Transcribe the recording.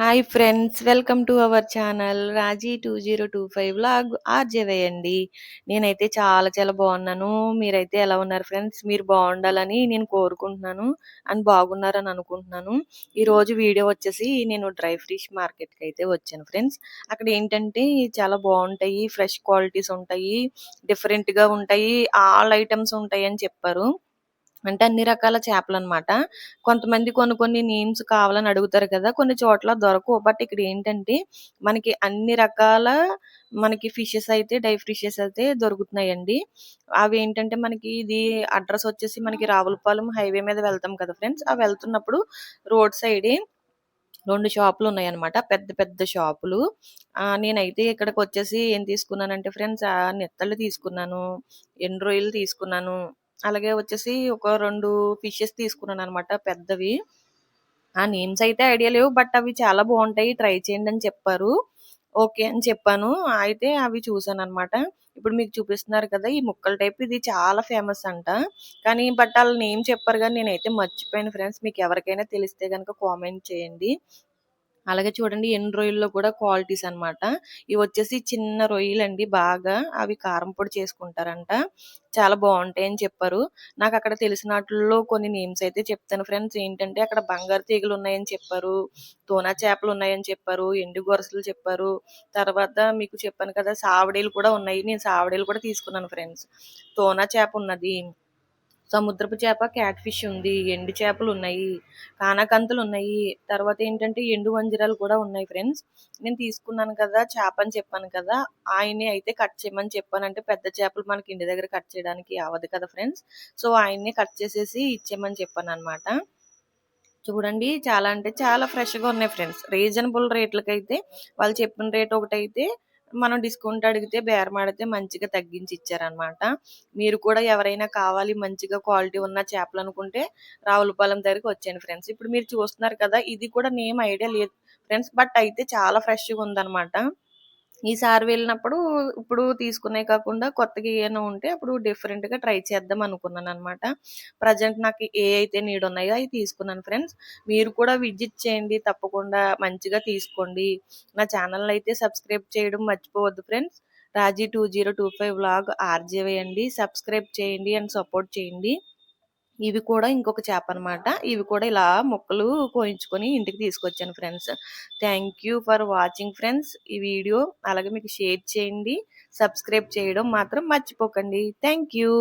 Hi friends welcome to our channel Raji two zero two five vlog RJY అండి నేనైతే చాలా చాలా బాగున్నాను. మీరైతే ఎలా ఉన్నారు ఫ్రెండ్స్ మీరు బాగుండాలని నేను కోరుకుంటున్నాను అండ్ బాగున్నారని అనుకుంటున్నాను. ఈరోజు వీడియో వచ్చేసి నేను డ్రై ఫ్రిష్ మార్కెట్కి అయితే వచ్చాను ఫ్రెండ్స్ అక్కడ ఏంటంటే చాలా బాగుంటాయి ఫ్రెష్ క్వాలిటీస్ ఉంటాయి డిఫరెంట్గా ఉంటాయి ఆల్ ఐటమ్స్ ఉంటాయి అని చెప్పారు. అంటే అన్ని రకాల చేపలు అన్నమాట కొంతమంది కొన్ని కొన్ని నేమ్స్ కావాలని అడుగుతారు కదా కొన్ని చోట్ల దొరకవు. బట్ ఇక్కడ ఏంటంటే మనకి అన్ని రకాల మనకి ఫిషెస్ అయితే డై ఫిషెస్ అయితే దొరుకుతున్నాయండి. అవి ఏంటంటే మనకి ఇది అడ్రస్ వచ్చేసి మనకి రావులపాలెం హైవే మీద వెళ్తాం కదా ఫ్రెండ్స్. ఆ వెళ్తున్నప్పుడు రోడ్ సైడే రెండు షాపులు ఉన్నాయన్నమాట. పెద్ద పెద్ద షాపులు. నేనైతే ఇక్కడికి వచ్చేసి ఏం తీసుకున్నానంటే ఫ్రెండ్స్ ఆ నెత్తళ్ళు తీసుకున్నాను ఎండ్రోయిల్ తీసుకున్నాను అలాగే వచ్చేసి ఒక రెండు ఫిషెస్ తీసుకున్నాను అనమాట పెద్దవి. ఆ నేమ్స్ అయితే ఐడియా లేవు బట్ అవి చాలా బాగుంటాయి. ట్రై చేయండి అని చెప్పారు. ఓకే అని చెప్పాను. అయితే అవి చూసాను అనమాట ఇప్పుడు మీకు చూపిస్తున్నారు కదా ఈ ముక్కల టైప్ ఇది చాలా ఫేమస్ అంట. కానీ బట్ వాళ్ళ నేమ్ చెప్పారు కానీ నేనైతే మర్చిపోయాను ఫ్రెండ్స్. మీకు ఎవరికైనా తెలిస్తే కనుక కామెంట్ చేయండి. అలాగే చూడండి ఎన్ని రొయ్యల్లో కూడా క్వాలిటీస్ అన్నమాట. ఇవి వచ్చేసి చిన్న రొయ్యలు అండి బాగా. అవి కారం పొడి చేసుకుంటారంట. చాలా బాగుంటాయి అని చెప్పారు. నాకు అక్కడ తెలిసిన వాటిల్లో కొన్ని నేమ్స్ అయితే చెప్తాను. ఫ్రెండ్స్ ఏంటంటే అక్కడ బంగారు తీగలు ఉన్నాయని చెప్పారు. తోనా చేపలు ఉన్నాయని చెప్పారు. ఎండు గొరసలు చెప్పారు. తర్వాత మీకు చెప్పాను కదా సావడీలు కూడా ఉన్నాయి. నేను సావడీలు కూడా తీసుకున్నాను ఫ్రెండ్స్. తోనా చేప ఉన్నది. సముద్రపు చేప క్యాట్ ఫిష్ ఉంది ఎండు చేపలు ఉన్నాయి కానకంతులు ఉన్నాయి. తర్వాత ఏంటంటే ఎండు వంజరాలు కూడా ఉన్నాయి ఫ్రెండ్స్. నేను తీసుకున్నాను కదా చేప అని చెప్పాను కదా ఆయన్ని అయితే కట్ చేయమని చెప్పాను. అంటే పెద్ద చేపలు మనకి ఇంటి దగ్గర కట్ చేయడానికి అవ్వదు కదా ఫ్రెండ్స్. సో ఆయన్ని కట్ చేసేసి ఇచ్చేయమని చెప్పాను అనమాట చూడండి చాలా అంటే చాలా ఫ్రెష్గా ఉన్నాయి ఫ్రెండ్స్. రీజనబుల్ రేట్లకైతే వాళ్ళు చెప్పిన రేట్ ఒకటైతే మనం డిస్కౌంట్ అడిగితే బేరం ఆడితే మంచిగా తగ్గించి ఇచ్చారనమాట మీరు కూడా ఎవరైనా కావాలి మంచిగా క్వాలిటీ ఉన్న చేపలు అనుకుంటే రావులపాలెం దగ్గరికి వచ్చాను ఫ్రెండ్స్. ఇప్పుడు మీరు చూస్తున్నారు కదా ఇది కూడా నేమ్ ఐడియా లేదు ఫ్రెండ్స్. బట్ అయితే చాలా ఫ్రెష్గా ఉందన్నమాట ఈసారి వెళ్ళినప్పుడు ఇప్పుడు తీసుకునే కాకుండా కొత్తగా ఏమైనా ఉంటే అప్పుడు డిఫరెంట్గా ట్రై చేద్దాం అనుకున్నాను అనమాట ప్రజెంట్ నాకు ఏ అయితే నీడ్ ఉన్నాయో అవి తీసుకున్నాను ఫ్రెండ్స్. మీరు కూడా విజిట్ చేయండి తప్పకుండా మంచిగా తీసుకోండి. నా ఛానల్ అయితే సబ్స్క్రైబ్ చేయడం మర్చిపోవద్దు friends. Raji two zero two five vlog RJ వేయండి సబ్స్క్రైబ్ చేయండి అండ్ సపోర్ట్ చేయండి. ఇవి కూడా ఇంకొక చేప అనమాట ఇవి కూడా ఇలా ముక్కలు కోయించుకొని ఇంటికి తీసుకొచ్చాను friends. Thank you for watching friends ఈ వీడియో. అలాగే మీకు షేర్ చేయండి. సబ్స్క్రైబ్ చేయడం మాత్రం మర్చిపోకండి. Thank you.